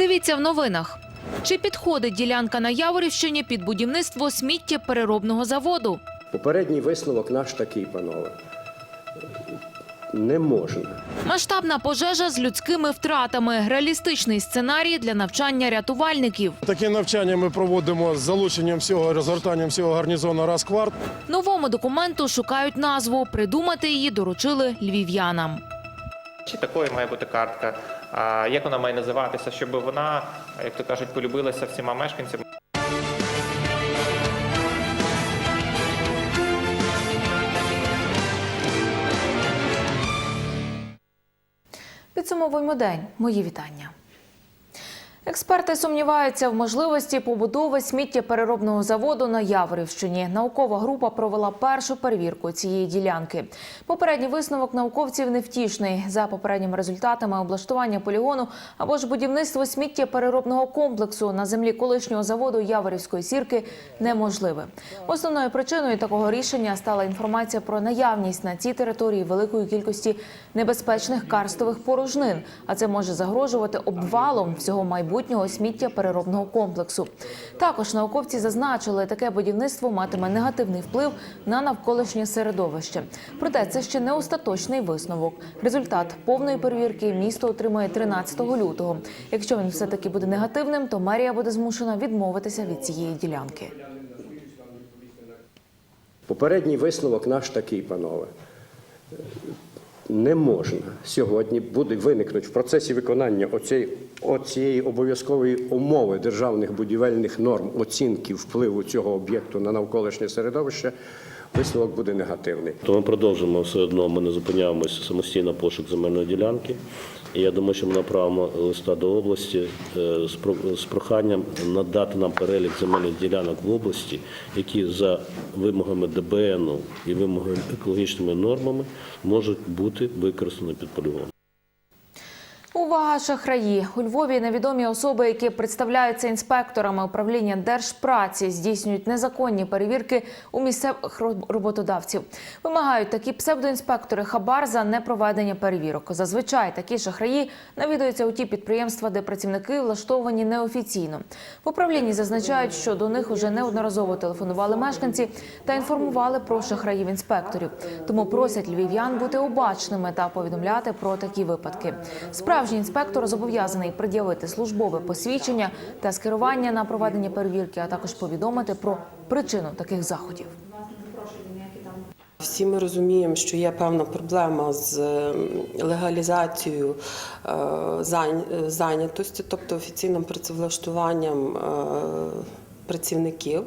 Дивіться в новинах. Чи підходить ділянка на Яворівщині під будівництво сміттєпереробного заводу? Попередній висновок наш такий, панове. Не можна. Масштабна пожежа з людськими втратами. Реалістичний сценарій для навчання рятувальників. Такі навчання ми проводимо з залученням всього розгортанням всього гарнізону Раскварт. Новому документу шукають назву. Придумати її доручили львів'янам. Чи такою має бути картка? Як вона має називатися, щоб вона, як то кажуть, полюбилася всіма мешканцями? Підсумовуємо день. Мої вітання. Експерти сумніваються в можливості побудови сміттєпереробного заводу на Яворівщині. Наукова група провела першу перевірку цієї ділянки. Попередній висновок науковців невтішний. За попередніми результатами облаштування полігону або ж будівництво сміттєпереробного комплексу на землі колишнього заводу Яворівської сірки неможливе. Основною причиною такого рішення стала інформація про наявність на цій території великої кількості небезпечних карстових порожнин, а це може загрожувати обвалом всього майбутнього сміттєпереробного комплексу. Також науковці зазначили, таке будівництво матиме негативний вплив на навколишнє середовище. Проте це ще не остаточний висновок. Результат повної перевірки місто отримає 13 лютого. Якщо він все таки буде негативним, то мерія буде змушена відмовитися від цієї ділянки. Попередній висновок наш такий, панове. Не можна сьогодні буде виникнути в процесі виконання оцієї, оцієї обов'язкової умови державних будівельних норм оцінки впливу цього об'єкту на навколишнє середовище. Висновок буде негативний. То ми продовжимо все одно. Ми не зупиняємося самостійно пошук земельної ділянки. Я думаю, що ми направимо листа до області е, з проханням надати нам перелік земельних ділянок в області, які за вимогами ДБН і вимогами екологічними нормами можуть бути використані під полігон. Увага, шахраї! У Львові невідомі особи, які представляються інспекторами управління держпраці, здійснюють незаконні перевірки у місцевих роботодавців. Вимагають такі псевдоінспектори хабар за непроведення перевірок. Зазвичай такі шахраї навідуються у ті підприємства, де працівники влаштовані неофіційно. В управлінні зазначають, що до них уже неодноразово телефонували мешканці та інформували про шахраїв інспекторів. Тому просять львів'ян бути обачними та повідомляти про такі випадки. Справжній інспектор зобов'язаний пред'явити службове посвідчення та скерування на проведення перевірки, а також повідомити про причину таких заходів. Всі ми розуміємо, що є певна проблема з ем, легалізацією е, зайн- зайнятості, тобто офіційним працевлаштуванням е, працівників.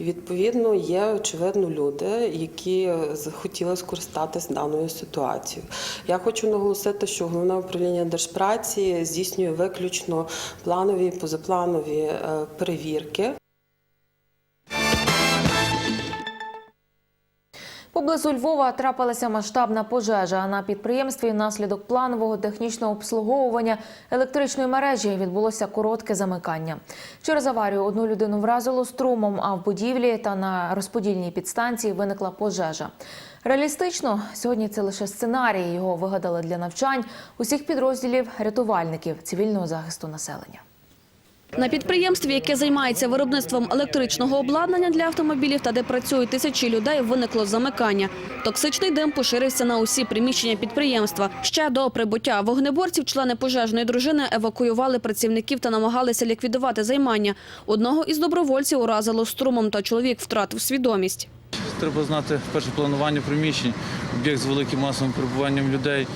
Відповідно є очевидно люди, які хотіли скористатись даною ситуацією. Я хочу наголосити, що головне управління держпраці здійснює виключно планові і позапланові е, перевірки. Поблизу Львова трапилася масштабна пожежа. На підприємстві внаслідок планового технічного обслуговування електричної мережі відбулося коротке замикання. Через аварію одну людину вразило струмом, а в будівлі та на розподільній підстанції виникла пожежа. Реалістично, сьогодні це лише сценарій. Його вигадали для навчань усіх підрозділів рятувальників цивільного захисту населення. На підприємстві, яке займається виробництвом електричного обладнання для автомобілів та де працюють тисячі людей, виникло замикання. Токсичний дим поширився на усі приміщення підприємства. Ще до прибуття вогнеборців члени пожежної дружини евакуювали працівників та намагалися ліквідувати займання. Одного із добровольців уразило струмом, та чоловік втратив свідомість. Треба знати перше планування приміщень, об'єкт з великим масовим перебуванням людей,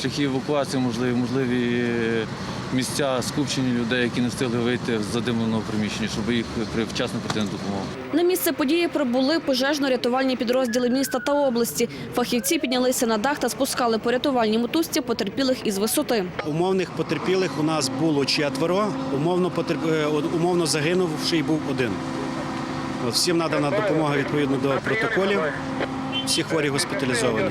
шляхи евакуації, можливі, можливі е, місця скупчення людей, які не встигли вийти з задимленого приміщення, щоб їх вчасно прийти на допомогу. На місце події прибули пожежно-рятувальні підрозділи міста та області. Фахівці піднялися на дах та спускали по рятувальній мотузці потерпілих із висоти. Умовних потерпілих у нас було четверо, умовно, потерп... е, умовно загинувший був один. Всім надана допомога відповідно до протоколів. Всі хворі госпіталізовані.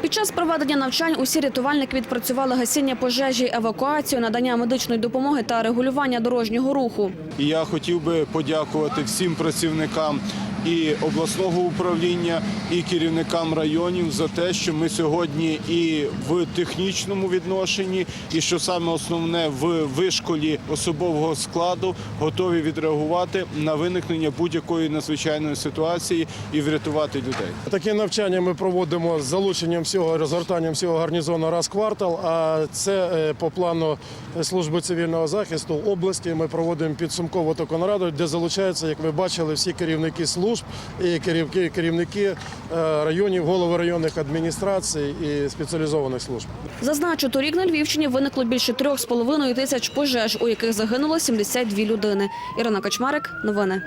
Під час проведення навчань усі рятувальники відпрацювали гасіння пожежі, евакуацію, надання медичної допомоги та регулювання дорожнього руху. І я хотів би подякувати всім працівникам і обласного управління, і керівникам районів за те, що ми сьогодні і в технічному відношенні, і що саме основне в вишколі особового складу готові відреагувати на виникнення будь-якої надзвичайної ситуації і врятувати людей. Такі навчання ми проводимо з залученням всього розгортанням всього гарнізону раз квартал. А це е, по плану служби цивільного захисту області. Ми проводимо підсумкову таку нараду, де залучаються, як ви бачили, всі керівники служб і керівники, керівники е, районів, голови районних адміністрацій і спеціалізованих служб. Зазначу, торік на Львівщині виникло більше трьох з половиною тисяч пожеж, у яких загинуло 72 людини. Ірина Качмарик, новини.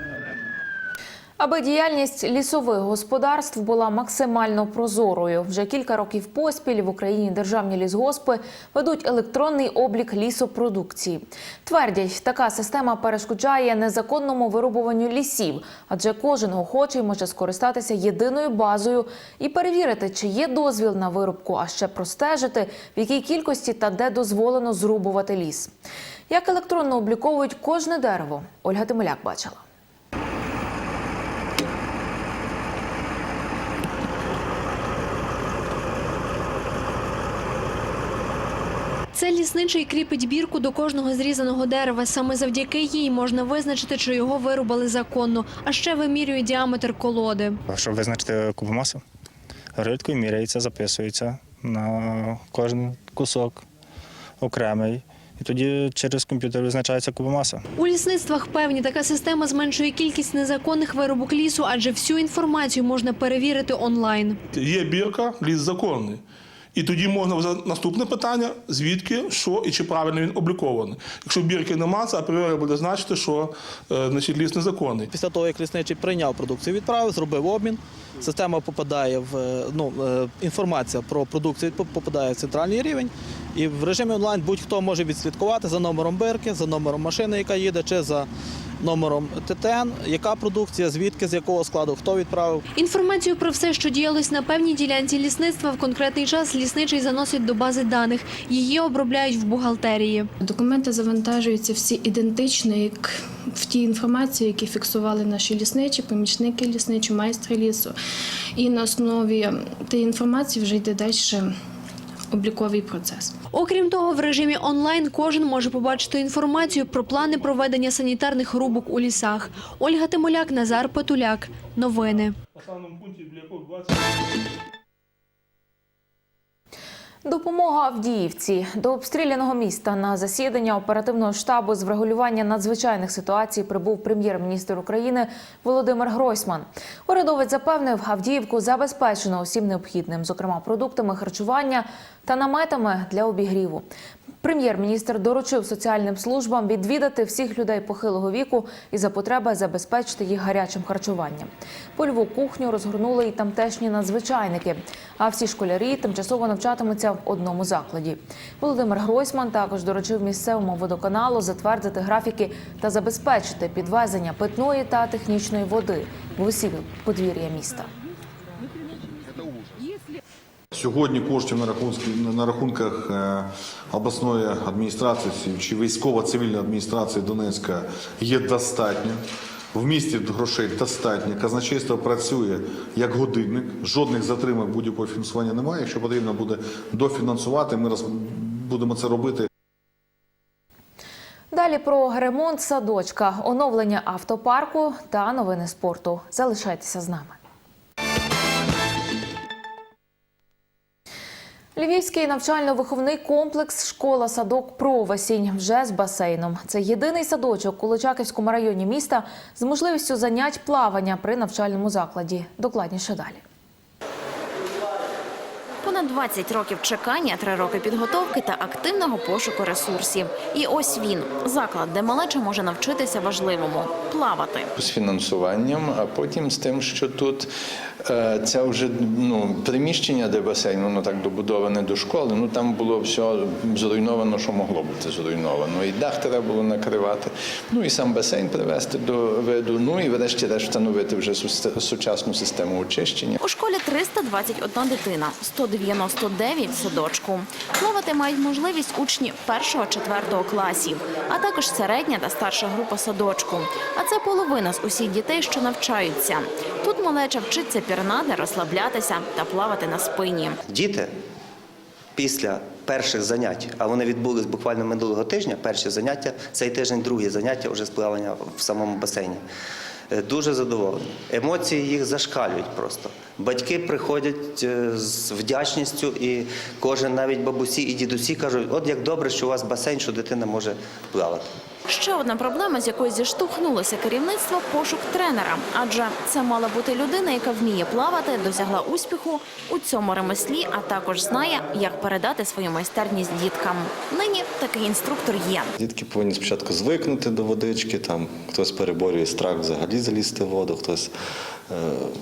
Аби діяльність лісових господарств була максимально прозорою, вже кілька років поспіль в Україні державні лісгоспи ведуть електронний облік лісопродукції. Твердять, така система перешкоджає незаконному вирубуванню лісів, адже кожен охочий може скористатися єдиною базою і перевірити, чи є дозвіл на вирубку, а ще простежити, в якій кількості та де дозволено зрубувати ліс. Як електронно обліковують кожне дерево, Ольга Тимоляк бачила. Це лісничий кріпить бірку до кожного зрізаного дерева. Саме завдяки їй можна визначити, чи його вирубали законно, а ще вимірює діаметр колоди. Щоб визначити кубомасу, рибкою міряється, записується на кожен кусок окремий. І тоді через комп'ютер визначається кубомаса. У лісництвах певні така система зменшує кількість незаконних вирубок лісу, адже всю інформацію можна перевірити онлайн. Є бірка, ліс законний. І тоді можна наступне питання, звідки, що і чи правильно він облікований. Якщо бірки нема, це апріорі буде значити, що е, значить, ліс незаконний. Після того, як лісничий прийняв продукцію, відправив, зробив обмін. Система попадає в е, ну, е, інформація про продукцію попадає в центральний рівень. І в режимі онлайн будь-хто може відслідкувати за номером бирки, за номером машини, яка їде, чи за номером ТТН, яка продукція, звідки, з якого складу, хто відправив. Інформацію про все, що діялось на певній ділянці лісництва, в конкретний час лісничий заносить до бази даних. Її обробляють в бухгалтерії. Документи завантажуються всі ідентично, як в тій інформації, які фіксували наші лісничі, помічники лісничі, майстри лісу. І на основі тієї інформації вже йде далі обліковий процес. Окрім того, в режимі онлайн кожен може побачити інформацію про плани проведення санітарних рубок у лісах. Ольга Тимоляк, Назар Петуляк. Новини. Допомога Авдіївці до обстріляного міста на засідання оперативного штабу з врегулювання надзвичайних ситуацій прибув прем'єр-міністр України Володимир Гройсман. Урядовець запевнив, Авдіївку забезпечено усім необхідним, зокрема продуктами харчування та наметами для обігріву. Прем'єр-міністр доручив соціальним службам відвідати всіх людей похилого віку і за потреби забезпечити їх гарячим харчуванням. Польову кухню розгорнули і тамтешні надзвичайники. А всі школярі тимчасово навчатимуться в одному закладі. Володимир Гройсман також доручив місцевому водоканалу затвердити графіки та забезпечити підвезення питної та технічної води в усі подвір'я міста. Сьогодні коштів на рахунках, на рахунках е, обласної адміністрації чи військово-цивільної адміністрації Донецька є достатньо. В місті грошей достатньо. Казначейство працює як годинник. Жодних затримок будь-якого фінансування немає. Якщо потрібно буде дофінансувати, ми роз- будемо це робити. Далі про ремонт садочка, оновлення автопарку та новини спорту. Залишайтеся з нами. Львівський навчально-виховний комплекс Школа садок Провесінь вже з басейном. Це єдиний садочок у Личаківському районі міста з можливістю занять плавання при навчальному закладі. Докладніше далі. Понад 20 років чекання, 3 роки підготовки та активного пошуку ресурсів. І ось він заклад, де малеча може навчитися важливому плавати. з фінансуванням, а потім з тим, що тут Це вже ну, приміщення, де басейн, воно так добудоване до школи. Ну там було все зруйновано, що могло бути зруйновано. І дах треба було накривати. Ну і сам басейн привести до виду. Ну і врешті-решт встановити вже сучасну систему очищення. У школі 321 дитина, 199 в садочку. Плавати мають можливість учні 1-4 класів, а також середня та старша група садочку. А це половина з усіх дітей, що навчаються. Тут малеча вчиться пірнати, розслаблятися та плавати на спині. Діти після перших занять, а вони відбулись буквально минулого тижня, перші заняття, цей тиждень другі заняття вже з плавання в самому басейні. Е, Дуже задоволені. Емоції їх зашкалюють просто. Батьки приходять е, з вдячністю, і кожен, навіть бабусі і дідусі кажуть, от як добре, що у вас басейн, що дитина може плавати. Ще одна проблема, з якою зіштовхнулося керівництво – пошук тренера. Адже це мала бути людина, яка вміє плавати, досягла успіху у цьому ремеслі, а також знає, як передати свою майстерність діткам. Нині такий інструктор є. Дітки повинні спочатку звикнути до водички, там хтось переборює страх взагалі залізти в воду, хтось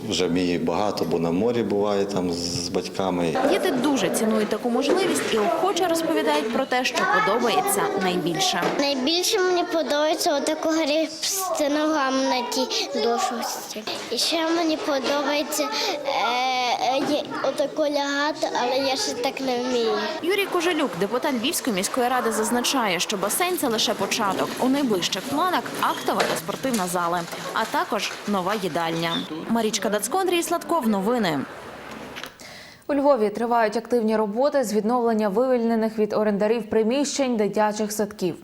вже вміє багато, бо на морі буває там з, з батьками. Діти дуже цінують таку можливість і охоче розповідають про те, що подобається найбільше. Найбільше мені подобається отаку грібсти ногами на тій дошці. І ще мені подобається е, е, отако лягати, але я ще так не вмію. Юрій Кожелюк, депутат Львівської міської ради, зазначає, що басейн це лише початок. У найближчих планах актова та спортивна зали, а також нова їдальня. Марічка Дацько, Андрій Сладков. Новини. У Львові тривають активні роботи з відновлення вивільнених від орендарів приміщень дитячих садків.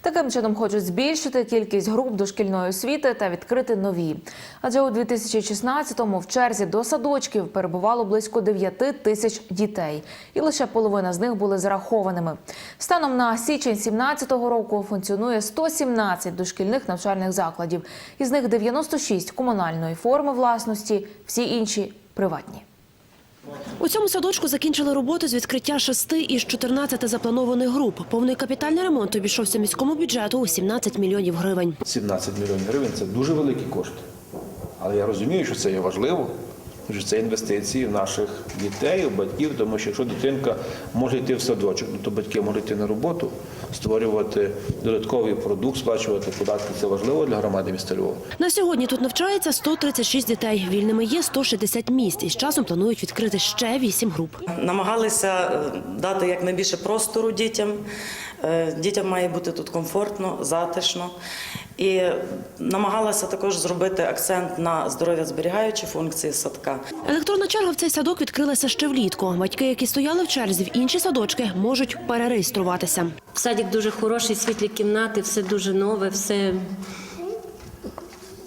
Таким чином хочуть збільшити кількість груп дошкільної освіти та відкрити нові. Адже у 2016-му в черзі до садочків перебувало близько 9 тисяч дітей, і лише половина з них були зарахованими. Станом на січень 2017 року функціонує 117 дошкільних навчальних закладів, із них 96 комунальної форми власності, всі інші приватні. У цьому садочку закінчили роботу з відкриття шести із 14 запланованих груп. Повний капітальний ремонт обійшовся міському бюджету у 17 мільйонів гривень. 17 мільйонів гривень це дуже великі кошти. Але я розумію, що це є важливо, що це інвестиції в наших дітей, в батьків, тому що якщо дитинка може йти в садочок, то батьки можуть йти на роботу, створювати додатковий продукт, сплачувати податки. Це важливо для громади міста Львова. На сьогодні тут навчається 136 дітей. Вільними є 160 місць. І з часом планують відкрити ще 8 груп. Намагалися е, дати якнайбільше простору дітям. Е, Дітям має бути тут комфортно, затишно. І намагалася також зробити акцент на здоров'я зберігаючі функції садка. Електронна черга в цей садок відкрилася ще влітку. Батьки, які стояли в черзі в інші садочки, можуть перереєструватися. Садик дуже хороший, світлі кімнати, все дуже нове, все.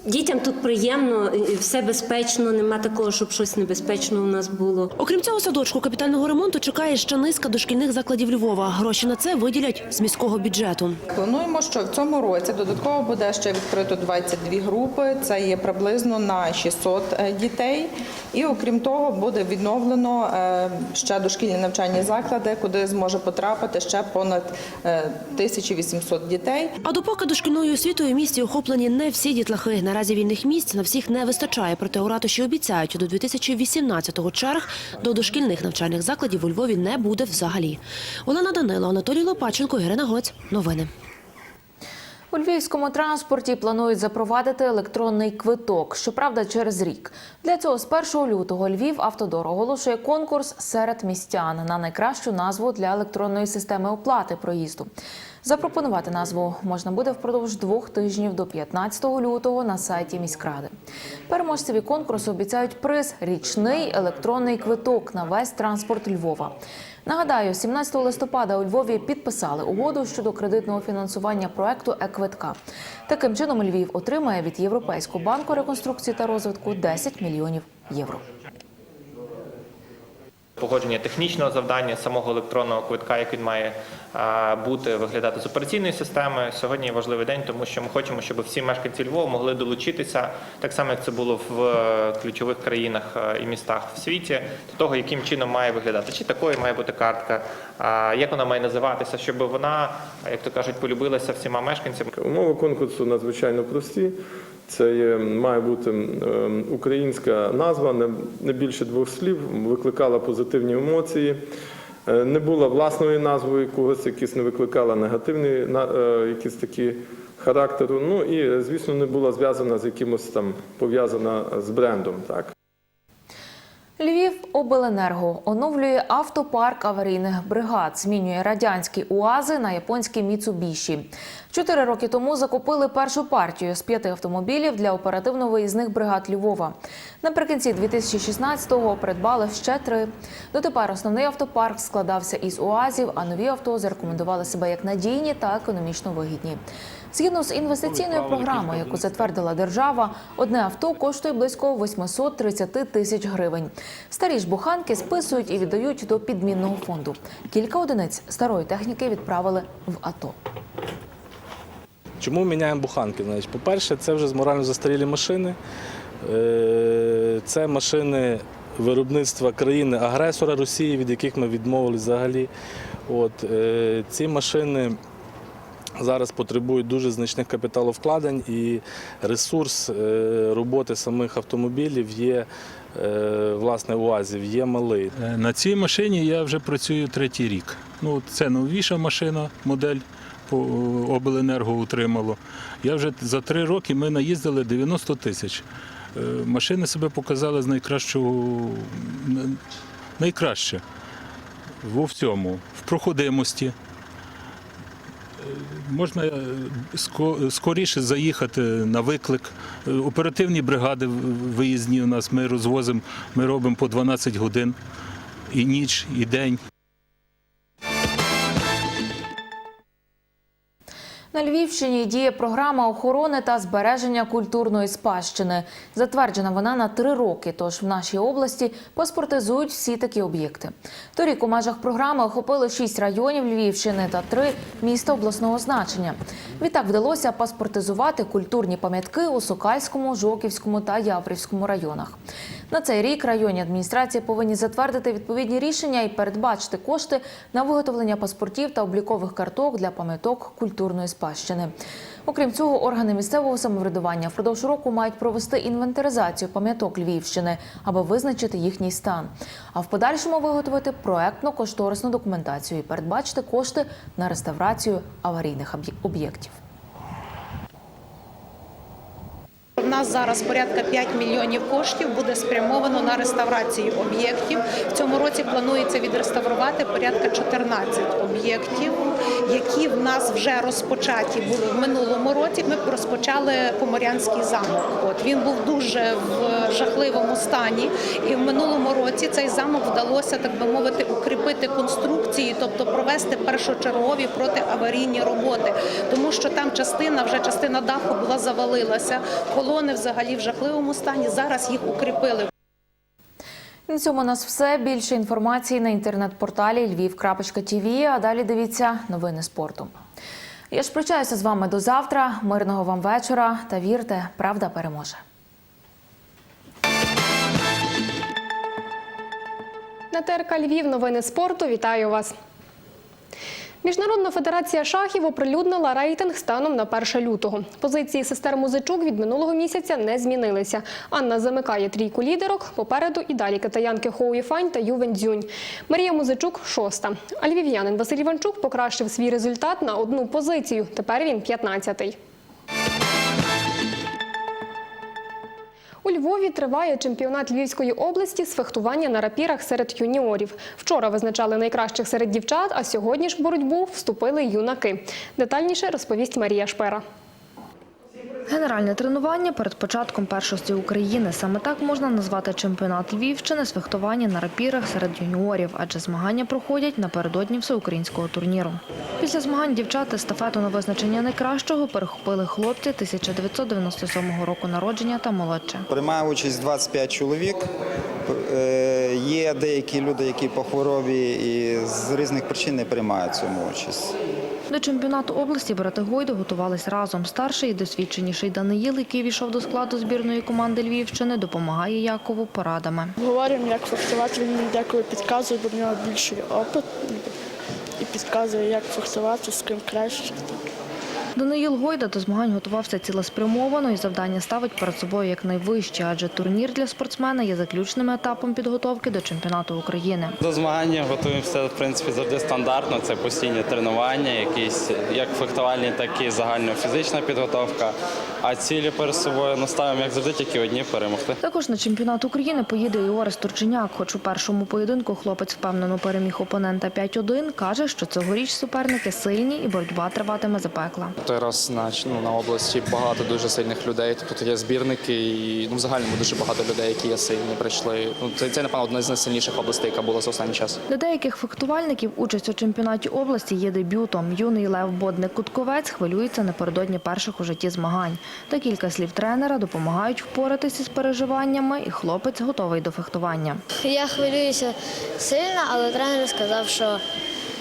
Дітям тут приємно, все безпечно, нема такого, щоб щось небезпечно у нас було. Окрім цього садочку капітального ремонту чекає ще низка дошкільних закладів Львова. Гроші на це виділять з міського бюджету. Плануємо, що в цьому році додатково буде ще відкрито 22 групи. Це є приблизно на 600 е, дітей. І окрім того, буде відновлено е, ще дошкільні навчальні заклади, куди зможе потрапити ще понад е, 1800 дітей. А допоки дошкільною освітою в місті охоплені не всі дітлахи. Наразі вільних місць на всіх не вистачає. Проте у ратуші обіцяють, до 2018-го черг до дошкільних навчальних закладів у Львові не буде взагалі. Олена Данило, Анатолій Лопаченко, Ірина Гоць. Новини. У львівському транспорті планують запровадити електронний квиток, щоправда, через рік. Для цього з 1 лютого Львів Автодор оголошує конкурс серед містян на найкращу назву для електронної системи оплати проїзду. Запропонувати назву можна буде впродовж двох тижнів до 15 лютого на сайті міськради. Переможцеві конкурсу обіцяють приз річний електронний квиток на весь транспорт Львова. Нагадаю, 17 листопада у Львові підписали угоду щодо кредитного фінансування проекту «Е-квитка». Таким чином Львів отримає від Європейського банку реконструкції та розвитку 10 мільйонів євро. Погодження технічного завдання самого електронного квитка, як він має бути виглядати з операційної системи. Сьогодні важливий день, тому що ми хочемо, щоб всі мешканці Львова могли долучитися так само, як це було в е, ключових країнах е, і містах в світі, до того, яким чином має виглядати, чи такою має бути картка, як вона має називатися, щоб вона, як то кажуть, полюбилася всіма мешканцями. Умови конкурсу надзвичайно прості. Це є, має бути ем, українська назва, не, більше двох слів, викликала позитивні емоції. Е, Не була власною назвою когось, якісь не викликала негативні е, якісь такі характеру. Ну і, звісно, не була зв'язана з якимось там пов'язана з брендом. Так. Львів обленерго оновлює автопарк аварійних бригад, змінює радянські УАЗи на японські Міцубіші. Чотири роки тому закупили першу партію з п'яти автомобілів для оперативно-виїзних бригад Львова. Наприкінці 2016-го придбали ще три. Дотепер основний автопарк складався із УАЗів, а нові авто зарекомендували себе як надійні та економічно вигідні. Згідно з інвестиційною програмою, яку затвердила держава, одне авто коштує близько 830 тисяч гривень. Старі ж буханки списують і віддають до підмінного фонду. Кілька одиниць старої техніки відправили в АТО. Чому міняємо буханки? По-перше, це вже з морально застарілі машини. Е, Це машини виробництва країни-агресора Росії, від яких ми відмовились взагалі. Е, ці машини зараз потребують дуже значних капіталовкладень і ресурс е, роботи самих автомобілів є, е, власне, УАЗів, є малий. Е, На цій машині я вже працюю третій рік. Ну, це новіша машина, модель обленерго утримало. Я вже за три роки ми наїздили 90 тисяч. Машини себе показали з найкращого найкраще во всьому, в проходимості. Можна е, скоріше заїхати на виклик. Е, Оперативні бригади виїзні у нас ми розвозимо, ми робимо по 12 годин і ніч, і день. На Львівщині діє програма охорони та збереження культурної спадщини. Затверджена вона на три роки. Тож в нашій області паспортизують всі такі об'єкти. Торік у межах програми охопили шість районів Львівщини та три міста обласного значення. Відтак вдалося паспортизувати культурні пам'ятки у Сокальському, Жоківському та Яврівському районах. На цей рік районні адміністрації повинні затвердити відповідні рішення і передбачити кошти на виготовлення паспортів та облікових карток для пам'яток культурної спадщини. Окрім цього, органи місцевого самоврядування впродовж року мають провести інвентаризацію пам'яток Львівщини, аби визначити їхній стан. А в подальшому виготовити проектно-кошторисну документацію і передбачити кошти на реставрацію аварійних об'є- об'єктів. У нас зараз порядка 5 мільйонів коштів буде спрямовано на реставрацію об'єктів. В цьому році планується відреставрувати порядка 14 об'єктів, які в нас вже розпочаті були в минулому році. Ми розпочали Поморянський замок. От він був дуже в жахливому стані, і в минулому році цей замок вдалося, так би мовити, укріпити конструкції, тобто провести першочергові протиаварійні роботи, тому що там частина, вже частина даху була завалилася. Колони взагалі в жахливому стані. Зараз їх укріпили. На цьому у нас все. Більше інформації на інтернет-порталі lviv.tv, а далі дивіться новини спорту. Я ж прощаюся з вами до завтра. Мирного вам вечора та вірте, правда переможе. На ТРК Львів новини спорту. Вітаю вас. Міжнародна федерація шахів оприлюднила рейтинг станом на 1 лютого. Позиції сестер Музичук від минулого місяця не змінилися. Анна замикає трійку лідерок. Попереду і далі китаянки Хоуї Фань та Ювен Дзюнь. Марія Музичук шоста. А львів'янин Василь Іванчук покращив свій результат на одну позицію. Тепер він 15-й. У Львові триває чемпіонат Львівської області з фехтування на рапірах серед юніорів. Вчора визначали найкращих серед дівчат, а сьогодні ж в боротьбу вступили юнаки. Детальніше розповість Марія Шпера. Генеральне тренування перед початком першості України. Саме так можна назвати чемпіонат Львівщини з фехтування на рапірах серед юніорів, адже змагання проходять напередодні всеукраїнського турніру. Після змагань дівчат естафету на визначення найкращого перехопили хлопці 1997 року народження та молодше. Приймає участь 25 чоловік. Е, Є деякі люди, які по хворобі і з різних причин не приймають цьому участь. До чемпіонату області брати Гойду готувались разом. Старший і досвідченіший Даниїл, який війшов до складу збірної команди Львівщини, допомагає Якову порадами. Говоримо, як фехтувати, він деколи підказує, бо в нього більший опит і підказує, як фехтувати, з ким краще. Даниїл Гойда до змагань готувався цілеспрямовано і завдання ставить перед собою як найвище, адже турнір для спортсмена є заключним етапом підготовки до чемпіонату України. До змагання готуємося в принципі завжди стандартно. Це постійні тренування, якісь як фехтувальні, так і загальнофізична підготовка. А цілі перед собою ну, ставимо, як завжди, тільки одні перемогти. Також на чемпіонат України поїде і Орес Турченяк. Хоч у першому поєдинку хлопець впевнено переміг опонента 5-1, каже, що цьогоріч суперники сильні і боротьба триватиме запекла. Той раз на, ну, на області багато дуже сильних людей. Тобто тут є збірники і ну, в загальному дуже багато людей, які є сильні, прийшли. Ну, це, це, напевно, одна з найсильніших областей, яка була за останній час. Для деяких фехтувальників участь у чемпіонаті області є дебютом. Юний Лев Бодник-Кутковець хвилюється напередодні перших у житті змагань. Та кілька слів тренера допомагають впоратися з переживаннями, і хлопець готовий до фехтування. Я хвилююся сильно, але тренер сказав, що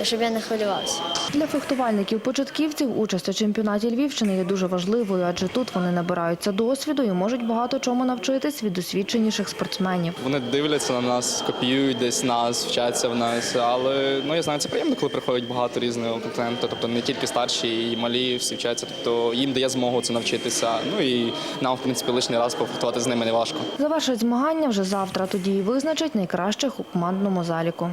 щоб я не хвилювався. Для фехтувальників-початківців участь у чемпіонаті Львівщини є дуже важливою, адже тут вони набираються досвіду і можуть багато чому навчитись від досвідченіших спортсменів. Вони дивляться на нас, копіюють десь нас, вчаться в нас. Але ну я знаю, це приємно, коли приходить багато різного контенту. Тобто не тільки старші, і малі всі вчаться. Тобто їм дає змогу це навчитися. Ну і нам, в принципі, лишній раз пофехтувати з ними не важко. Завершать змагання вже завтра, тоді і визначать найкращих у командному заліку.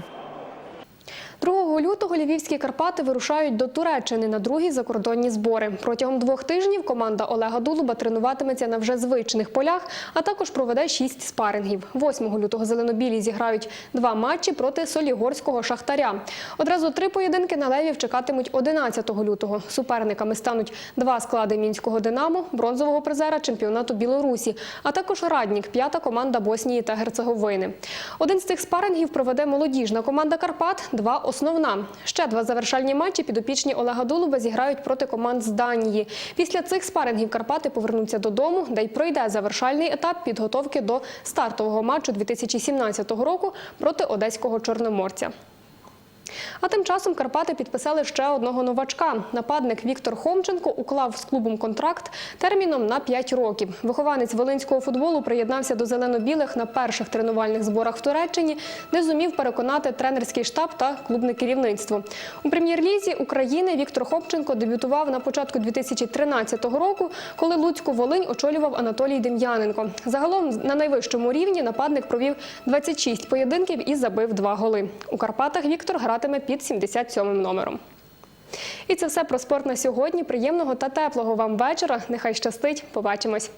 2 лютого львівські Карпати вирушають до Туреччини на другі закордонні збори. Протягом двох тижнів команда Олега Дулуба тренуватиметься на вже звичних полях, а також проведе шість спарингів. 8 лютого зеленобілі зіграють два матчі проти Солігорського шахтаря. Одразу три поєдинки на левів чекатимуть 11 лютого. Суперниками стануть два склади мінського Динамо, бронзового призера чемпіонату Білорусі, а також Раднік, п'ята команда Боснії та Герцеговини. Один з цих спарингів проведе молодіжна команда Карпат, два основна. Ще два завершальні матчі підопічні Олега Дулуба зіграють проти команд з Данії. Після цих спарингів Карпати повернуться додому, де й пройде завершальний етап підготовки до стартового матчу 2017 року проти одеського чорноморця. А тим часом Карпати підписали ще одного новачка. Нападник Віктор Хомченко уклав з клубом контракт терміном на 5 років. Вихованець волинського футболу приєднався до зелено-білих на перших тренувальних зборах в Туреччині, де зумів переконати тренерський штаб та клубне керівництво. У прем'єр-лізі України Віктор Хомченко дебютував на початку 2013 року, коли Луцьку Волинь очолював Анатолій Дем'яненко. Загалом на найвищому рівні нападник провів 26 поєдинків і забив два голи. У Карпатах Віктор гратиме під 77 номером. І це все про спорт на сьогодні. Приємного та теплого вам вечора. Нехай щастить. Побачимось.